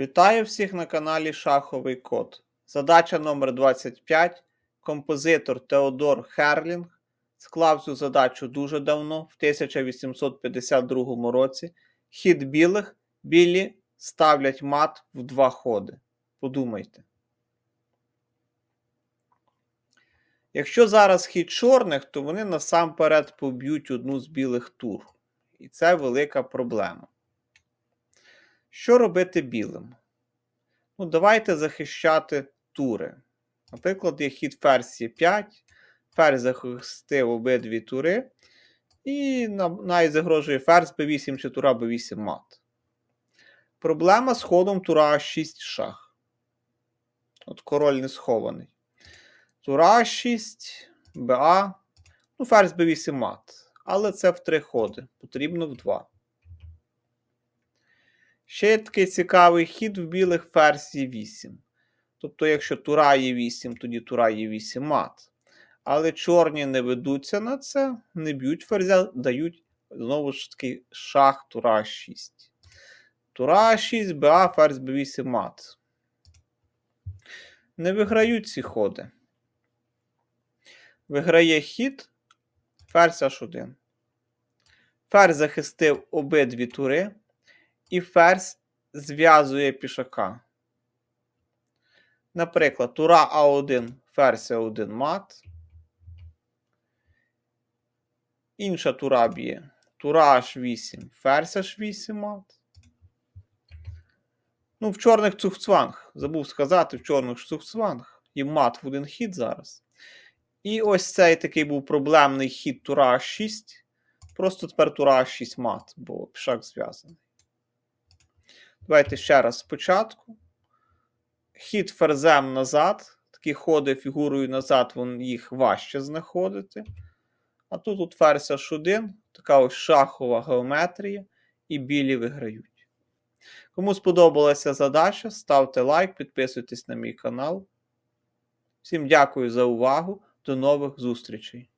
Вітаю всіх на каналі Шаховий Код. Задача номер 25. Композитор Теодор Херлінг склав цю задачу дуже давно, в 1852 році. Хід білих, білі ставлять мат в два ходи. Подумайте. Якщо зараз хід чорних, то вони насамперед поб'ють одну з білих тур. І це велика проблема. Що робити білим? Ну, давайте захищати тури. Наприклад, є хід ферзь 5, ферзь захистив обидві тури, і навіть загрожує ферзь b8 чи тура b8 мат. Проблема з ходом тура 6 шах. От король не схований. Тура 6, БА, ну, ферзь b8 мат. Але це в три ходи. Потрібно в два. Ще є такий цікавий хід в білих ферзь є 8. Тобто, якщо тура є 8, тоді тура є 8 мат. Але чорні не ведуться на це, не б'ють ферзя, дають знову ж таки шах тура 6. Тура 6, БА, ферзь Б8 мат. Не виграють ці ходи. Виграє хід ферзь H1. Ферзь захистив обидві тури і ферзь зв'язує пішака. Наприклад, тура А1, ферзь А1 мат. Інша тура б'є. Тура H8, ферзь H8 мат. Ну, в чорних цухцванг. Забув сказати, в чорних цухцванг. І мат в один хід зараз. І ось цей такий був проблемний хід тура H6. Просто тепер тура H6 мат, бо пішак зв'язаний. Давайте ще раз спочатку. Хід ферзем назад. Такі ходи фігурою назад, вон їх важче знаходити. А тут от ферзь H1, така ось шахова геометрія, і білі виграють. Кому сподобалася задача, ставте лайк, підписуйтесь на мій канал. Всім дякую за увагу. До нових зустрічей!